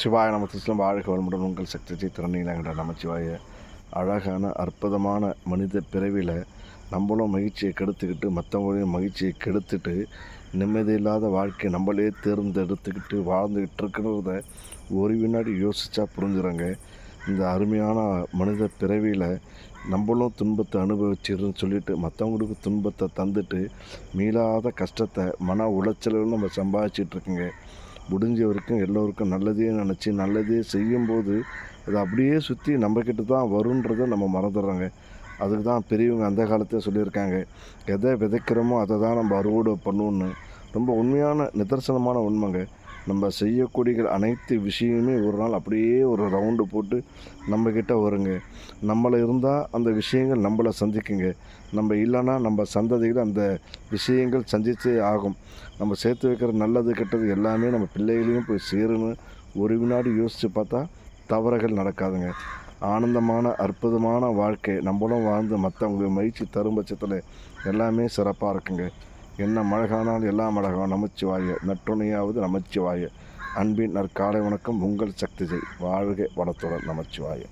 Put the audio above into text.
சிவாய நமத்திலும் வாழ்க வளமுடன். உங்கள் சக்தி ஜெய் திறனீலங்கிற நமச்சிவாய. அழகான அற்புதமான மனித பிறவியில் நம்மளும் மகிழ்ச்சியை கெடுத்துக்கிட்டு மற்றவங்களையும் மகிழ்ச்சியை கெடுத்துட்டு நிம்மதியில்லாத வாழ்க்கையை நம்மளே தேர்ந்தெடுத்துக்கிட்டு வாழ்ந்துக்கிட்டு இருக்கிறத ஒரு வினாடி யோசித்தா புரிஞ்சுறங்க இந்த அருமையான மனித பிறவியில் நம்மளும் துன்பத்தை அனுபவிச்சிருன்னு சொல்லிட்டு மற்றவங்களுக்கு துன்பத்தை தந்துட்டு மீளாத கஷ்டத்தை மன உளைச்சலும் நம்ம சம்பாதிச்சிட்ருக்குங்க முடிஞ்ச வரைக்கும் எல்லோருக்கும் நல்லதே நினச்சி நல்லதே செய்யும்போது அது அப்படியே சுற்றி நம்மக்கிட்ட தான் வருன்றதை நம்ம மறந்துடுறாங்க. அதுக்கு தான் பெரியவங்க அந்த காலத்தே சொல்லியிருக்காங்க. எதை விதைக்கிறோமோ அதை தான் நம்ம அறுவடை பண்ணுவோன்னு ரொம்ப உண்மையான நிதர்சனமான உண்மைங்க. நம்ம செய்யக்கூடிய அனைத்து விஷயமே ஒரு நாள் அப்படியே ஒரு ரவுண்டு போட்டு நம்மக்கிட்ட வருங்க. நம்மளை இருந்தால் அந்த விஷயங்கள் நம்மளை சந்திக்குங்க. நம்ம இல்லைன்னா நம்ம சந்ததிகள் அந்த விஷயங்கள் சந்தித்தே ஆகும். நம்ம சேர்த்து வைக்கிற நல்லது கெட்டது எல்லாமே நம்ம பிள்ளைகளையும் போய் சேருன்னு ஒரு வினாடி யோசித்து பார்த்தா தவறுகள் நடக்காதுங்க. ஆனந்தமான அற்புதமான வாழ்க்கை நம்மளும் வாழ்ந்து மற்றவங்க மகிழ்ச்சி தரும் பட்சத்தில் எல்லாமே சிறப்பாக இருக்குங்க. என்ன மழகானால் எல்லாம் அழகா நமச்சிவாய நற்றுணையாவது நமச்சிவாய. அன்பின் நற்காலை வணக்கம் உங்கள் சக்தி ஜெய். வாழ்க வளத்துடன் நமச்சிவாய.